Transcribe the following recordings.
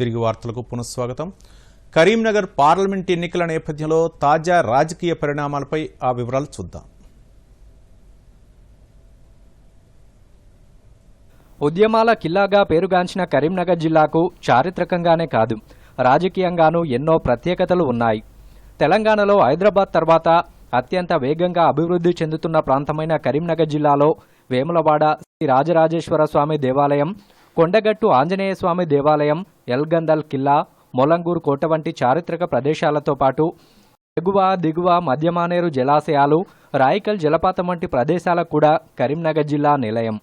తిరిగి వార్తలకు పునఃస్వాగతం. కరీంనగర్ పార్లమెంట్ ఎన్నికల నేపథ్యంలో తాజా రాజకీయ పరిణామాలపై ఆ వివరాలు చూద్దాం. ఉద్యమాల కిల్లాగా పేరుగాంచిన కరీంనగర్ జిల్లాకు చారిత్రకంగానే కాదు రాజకీయంగానూ ఎన్నో ప్రత్యేకతలు ఉన్నాయి. తెలంగాణలో హైదరాబాద్ తర్వాత అత్యంత వేగంగా అభివృద్ధి చెందుతున్న ప్రాంతమైన కరీంనగర్ జిల్లాలో వేములవాడ శ్రీ రాజరాజేశ్వర స్వామి దేవాలయం కొండగట్టు ఆంజనేయ స్వామి దేవాలయం ఎల్గందల్ కిల్లా మొలంగూరు కోట వంటి చారిత్రక ప్రదేశాలతో పాటు ఎగువ దిగువ మధ్యమానేరు జలాశయాలు రాయికల్ జలపాతం వంటి ప్రదేశాలకు కూడా కరీంనగర్ జిల్లా నిలయం.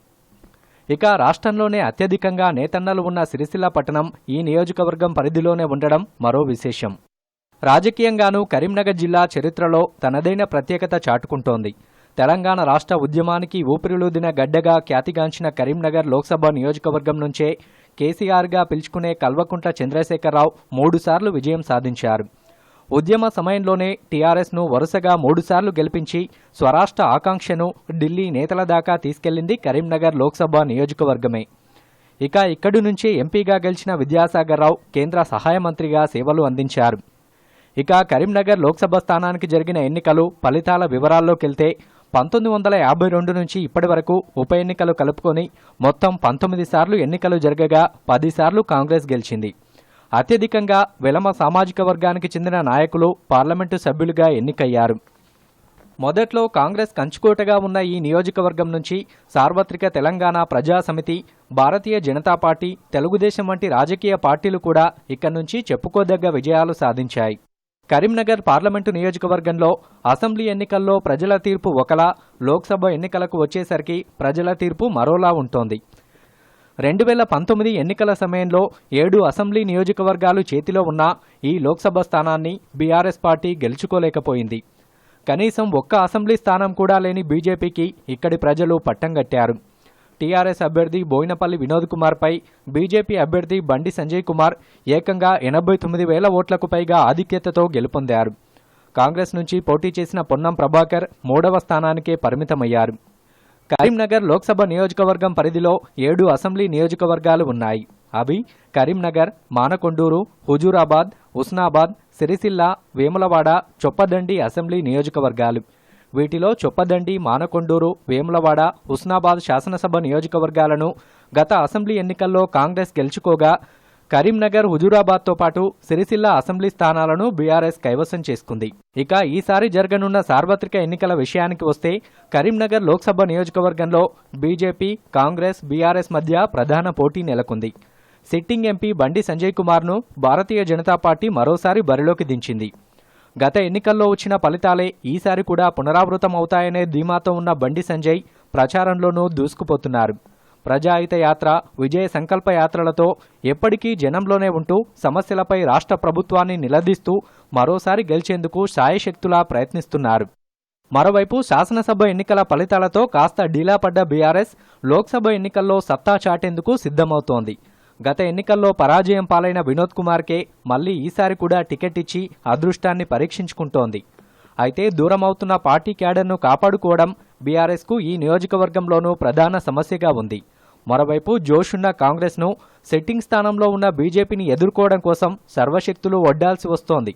ఇక రాష్ట్రంలోనే అత్యధికంగా నేతన్నలు ఉన్న సిరిసిల్ల పట్టణం ఈ నియోజకవర్గం పరిధిలోనే ఉండడం మరో విశేషం. రాజకీయంగానూ కరీంనగర్ జిల్లా చరిత్రలో తనదైన ప్రత్యేకత చాటుకుంటోంది. తెలంగాణ రాష్ట్ర ఉద్యమానికి ఊపిరిలూదిన గడ్డగా ఖ్యాతిగాంచిన కరీంనగర్ లోక్సభ నియోజకవర్గం నుంచే కేసీఆర్గా పిలుచుకునే కల్వకుంట్ల చంద్రశేఖరరావు మూడుసార్లు విజయం సాధించారు. ఉద్యమ సమయంలోనే టీఆర్ఎస్ను వరుసగా మూడుసార్లు గెలిపించి స్వరాష్ట్ర ఆకాంక్షను ఢిల్లీ నేతల దాకా తీసుకెళ్ళింది కరీంనగర్ లోక్సభ నియోజకవర్గమే. ఇక ఇక్కడి నుంచి ఎంపీగా గెలిచిన విద్యాసాగర్రావు కేంద్ర సహాయ మంత్రిగా సేవలు అందించారు. ఇక కరీంనగర్ లోక్సభ స్థానానికి జరిగిన ఎన్నికలు ఫలితాల వివరాల్లోకెళ్తే పంతొమ్మిది వందల యాభై రెండు నుంచి ఇప్పటి వరకు ఉప ఎన్నికలు కలుపుకొని మొత్తం పంతొమ్మిది సార్లు ఎన్నికలు జరగగా పదిసార్లు కాంగ్రెస్ గెలిచింది. అత్యధికంగా వెలమ సామాజిక వర్గానికి చెందిన నాయకులు పార్లమెంటు సభ్యులుగా ఎన్నికయ్యారు. మొదట్లో కాంగ్రెస్ కంచుకోటగా ఉన్న ఈ నియోజకవర్గం నుంచి సార్వత్రిక తెలంగాణ ప్రజా సమితి భారతీయ జనతా పార్టీ తెలుగుదేశం వంటి రాజకీయ పార్టీలు కూడా ఇక్కడి నుంచి చెప్పుకోదగ్గ విజయాలు సాధించాయి. కరీంనగర్ పార్లమెంటు నియోజకవర్గంలో అసెంబ్లీ ఎన్నికల్లో ప్రజల తీర్పు ఒకలా లోక్సభ ఎన్నికలకు వచ్చేసరికి ప్రజల తీర్పు మరోలా ఉంటోంది. రెండు వేల పంతొమ్మిది ఎన్నికల సమయంలో ఏడు అసెంబ్లీ నియోజకవర్గాలు చేతిలో ఉన్న ఈ లోక్సభ స్థానాన్ని బీఆర్ఎస్ పార్టీ గెలుచుకోలేకపోయింది. కనీసం ఒక్క అసెంబ్లీ స్థానం కూడా లేని బీజేపీకి ఇక్కడి ప్రజలు పట్టం కట్టారు. టీఆర్ఎస్ అభ్యర్థి బోయినపల్లి వినోద్ కుమార్పై బీజేపీ అభ్యర్థి బండి సంజయ్ కుమార్ ఏకంగా ఎనభై తొమ్మిది వేల ఓట్లకు పైగా ఆధిక్యతతో గెలుపొందారు. కాంగ్రెస్ నుంచి పోటీ చేసిన పొన్నం ప్రభాకర్ మూడవ స్థానానికే పరిమితమయ్యారు. కరీంనగర్ లోక్సభ నియోజకవర్గం పరిధిలో ఏడు అసెంబ్లీ నియోజకవర్గాలు ఉన్నాయి. అవి కరీంనగర్ మానకొండూరు హుజూరాబాద్ ఉస్నాబాద్ సిరిసిల్ల వేములవాడ చొప్పదండి అసెంబ్లీ నియోజకవర్గాలు. వీటిలో చొప్పదండి మానకొండూరు వేములవాడ ఉస్నాబాద్ శాసనసభ నియోజకవర్గాలను గత అసెంబ్లీ ఎన్నికల్లో కాంగ్రెస్ గెలుచుకోగా కరీంనగర్ హుజూరాబాద్తో పాటు సిరిసిల్ల అసెంబ్లీ స్థానాలను బీఆర్ఎస్ కైవసం చేసుకుంది. ఇక ఈసారి జరగనున్న సార్వత్రిక ఎన్నికల విషయానికి వస్తే కరీంనగర్ లోక్సభ నియోజకవర్గంలో బీజేపీ కాంగ్రెస్ బీఆర్ఎస్ మధ్య ప్రధాన పోటీ నెలకొంది. సిట్టింగ్ ఎంపీ బండి సంజయ్ కుమార్ను భారతీయ జనతా పార్టీ మరోసారి బరిలోకి దించింది. గత ఎన్నికల్లో వచ్చిన ఫలితాలే ఈసారి కూడా పునరావృతం అవుతాయనే ధీమాతో ఉన్న బండి సంజయ్ ప్రచారంలోనూ దూసుకుపోతున్నారు. ప్రజాహిత యాత్ర విజయ సంకల్ప యాత్రలతో ఎప్పటికీ జనంలోనే ఉంటూ సమస్యలపై రాష్ట్ర ప్రభుత్వాన్ని నిలదీస్తూ మరోసారి గెలిచేందుకు శాయశక్తులా ప్రయత్నిస్తున్నారు. మరోవైపు శాసనసభ ఎన్నికల ఫలితాలతో కాస్త డీలా పడ్డ బీఆర్ఎస్ లోక్సభ ఎన్నికల్లో సత్తా చాటేందుకు సిద్ధమవుతోంది. గత ఎన్నికల్లో పరాజయం పాలైన వినోద్ కుమార్కే మళ్ళీ ఈసారి కూడా టికెట్ ఇచ్చి అదృష్టాన్ని పరీక్షించుకుంటోంది. అయితే దూరమవుతున్న పార్టీ క్యాడర్ను కాపాడుకోవడం బీఆర్ఎస్కు ఈ నియోజకవర్గంలోనూ ప్రధాన సమస్యగా ఉంది. మరోవైపు జోషున్న కాంగ్రెస్ను సెట్టింగ్ స్థానంలో ఉన్న బీజేపీని ఎదుర్కోవడం కోసం సర్వశక్తులు ఒడ్డాల్సి వస్తోంది.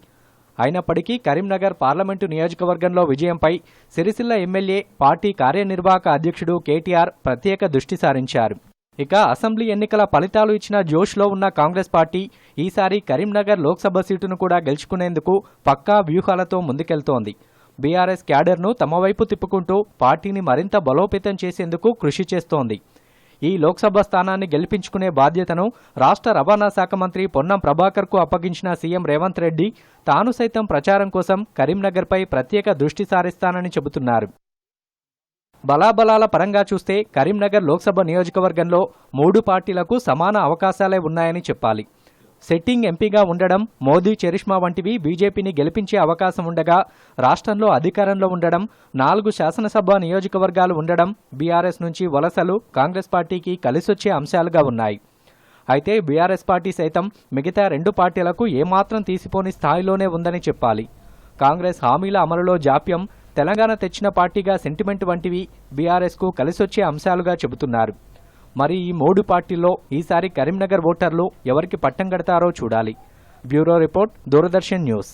అయినప్పటికీ కరీంనగర్ పార్లమెంటు నియోజకవర్గంలో విజయంపై సిరిసిల్ల ఎమ్మెల్యే పార్టీ కార్యనిర్వాహక అధ్యక్షుడు కేటీఆర్ ప్రత్యేక దృష్టి సారించారు. ఇక అసెంబ్లీ ఎన్నికల ఫలితాలు ఇచ్చిన జోష్లో ఉన్న కాంగ్రెస్ పార్టీ ఈసారి కరీంనగర్ లోక్సభ సీటును కూడా గెలుచుకునేందుకు పక్కా వ్యూహాలతో ముందుకెళ్తోంది. బీఆర్ఎస్ క్యాడర్ను తమ వైపు తిప్పుకుంటూ పార్టీని మరింత బలోపేతం చేసేందుకు కృషి చేస్తోంది. ఈ లోక్సభ స్థానాన్ని గెలిపించుకునే బాధ్యతను రాష్ట్ర రవాణా శాఖ మంత్రి పొన్నం ప్రభాకర్కు అప్పగించిన సీఎం రేవంత్ రెడ్డి తాను సైతం ప్రచారం కోసం కరీంనగర్పై ప్రత్యేక దృష్టి సారిస్తానని చెబుతున్నారు. బలాబలాల పరంగా చూస్తే కరీంనగర్ లోక్సభ నియోజకవర్గంలో మూడు పార్టీలకు సమాన అవకాశాలే ఉన్నాయని చెప్పాలి. సెట్టింగ్ ఎంపీగా ఉండడం మోదీ చరిష్మా వంటివి బీజేపీని గెలిపించే అవకాశం ఉండగా రాష్ట్రంలో అధికారంలో ఉండడం నాలుగు శాసనసభ నియోజకవర్గాలు ఉండడం బీఆర్ఎస్ నుంచి వలసలు కాంగ్రెస్ పార్టీకి కలిసొచ్చే అంశాలుగా ఉన్నాయి. అయితే బీఆర్ఎస్ పార్టీ సైతం మిగతా రెండు పార్టీలకు ఏమాత్రం తీసిపోని స్థాయిలోనే ఉందని చెప్పాలి. కాంగ్రెస్ హామీల అమలులో జాప్యం తెలంగాణ తెచ్చిన పార్టీగా సెంటిమెంట్ వంటివి బీఆర్ఎస్కు కలిసొచ్చే అంశాలుగా చెబుతున్నారు. మరి ఈ మూడు పార్టీల్లో ఈసారి కరీంనగర్ ఓటర్లు ఎవరికి పట్టం కడతారో చూడాలి. Bureau report Doordarshan news.